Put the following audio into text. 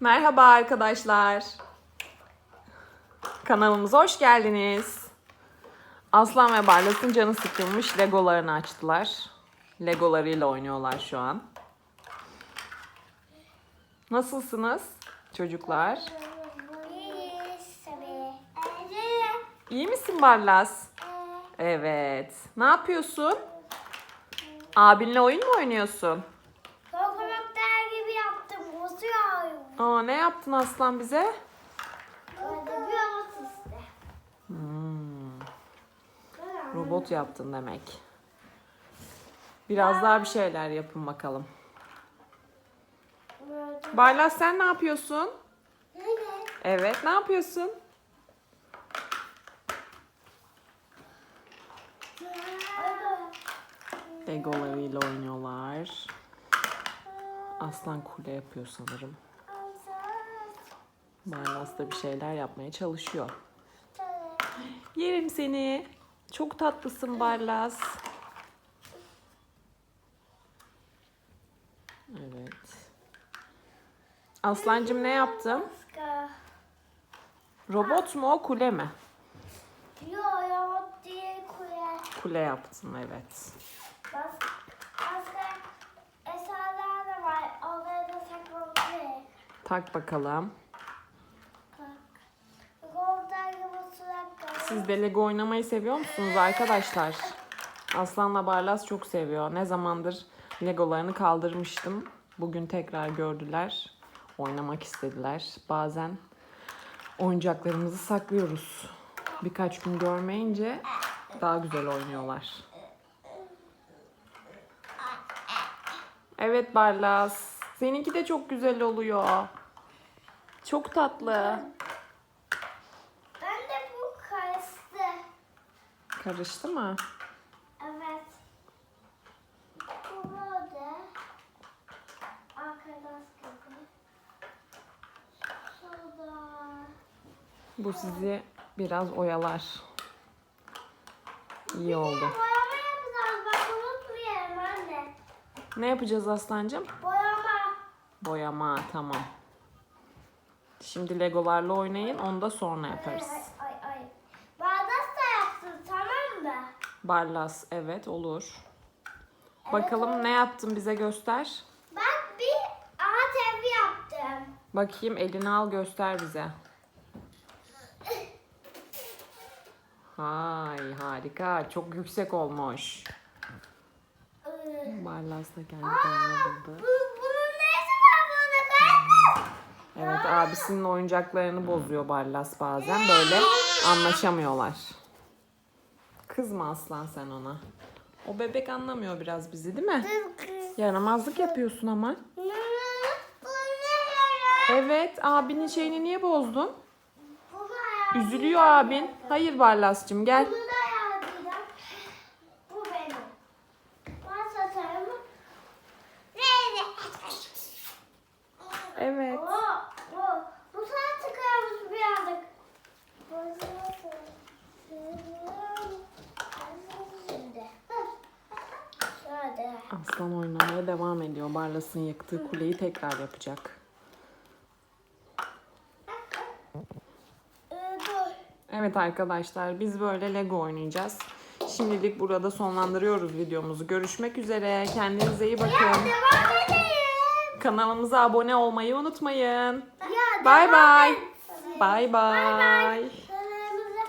Merhaba arkadaşlar. Kanalımıza hoş geldiniz. Aslan ve Barlas'ın canı sıkılmış Legolarını açtılar. Legolarıyla oynuyorlar şu an. Nasılsınız çocuklar? İyi misin Barlas? Evet. Ne yapıyorsun? Abinle oyun mu oynuyorsun? Aa, ne yaptın Aslan bize? Orada bir havuz işte. Hmm, robot yaptın demek. Biraz daha bir şeyler yapın bakalım. Barlas sen ne yapıyorsun? Evet, ne yapıyorsun? Legolarıyla oynuyorlar. Aslan kule yapıyor sanırım. Barlas da bir şeyler yapmaya çalışıyor. Yerim seni. Çok tatlısın Barlas. Evet. Aslancım ne yaptın? Robot mu o kule mi? Yo yo diye kule. Kule yaptın evet. Başka eserler de var. Onları da saklamışım. Tak bakalım. Siz de Lego oynamayı seviyor musunuz arkadaşlar? Aslanla Barlas çok seviyor. Ne zamandır Legolarını kaldırmıştım. Bugün tekrar gördüler. Oynamak istediler. Bazen oyuncaklarımızı saklıyoruz. Birkaç gün görmeyince daha güzel oynuyorlar. Evet Barlas. Seninki de çok güzel oluyor. Çok tatlı. Ben de bu karıştı. Karıştı mı? Evet. Bu böyle. Şurada. Bu sizi biraz oyalar. İyi oldu. Boyama yapacağız. Bak unutmayalım anne. Ne yapacağız aslancım? Boyama. Boyama tamam. Şimdi legolarla oynayın onu da sonra yaparız. ay ay. ay. Bardak da yaptın tamam mı? Barlas evet olur. Bakalım ne yaptın bize göster. Ben bir ağaç evi yaptım. Bakayım elini al göster bize. Hay harika çok yüksek olmuş. Ee, Barlas da kendi kendine bu, buldu. bunun neyse var burada kaydı? Evet abisinin oyuncaklarını bozuyor Barlas bazen. Böyle anlaşamıyorlar. Kızma aslan sen ona. O bebek anlamıyor biraz bizi değil mi? Yaramazlık yapıyorsun ama. Evet abinin şeyini niye bozdun? Üzülüyor abin. Hayır Barlas'cığım gel. Evet. Bu. Saat çıkarmış birazcık. Şimdi. Aslan oynamaya devam ediyor. Barlas'ın yıktığı kuleyi tekrar yapacak. Evet arkadaşlar biz böyle Lego oynayacağız. Şimdilik burada sonlandırıyoruz videomuzu. Görüşmek üzere. Kendinize iyi bakın. Kanalımıza abone olmayı unutmayın. Bay. Bay bay. Bay.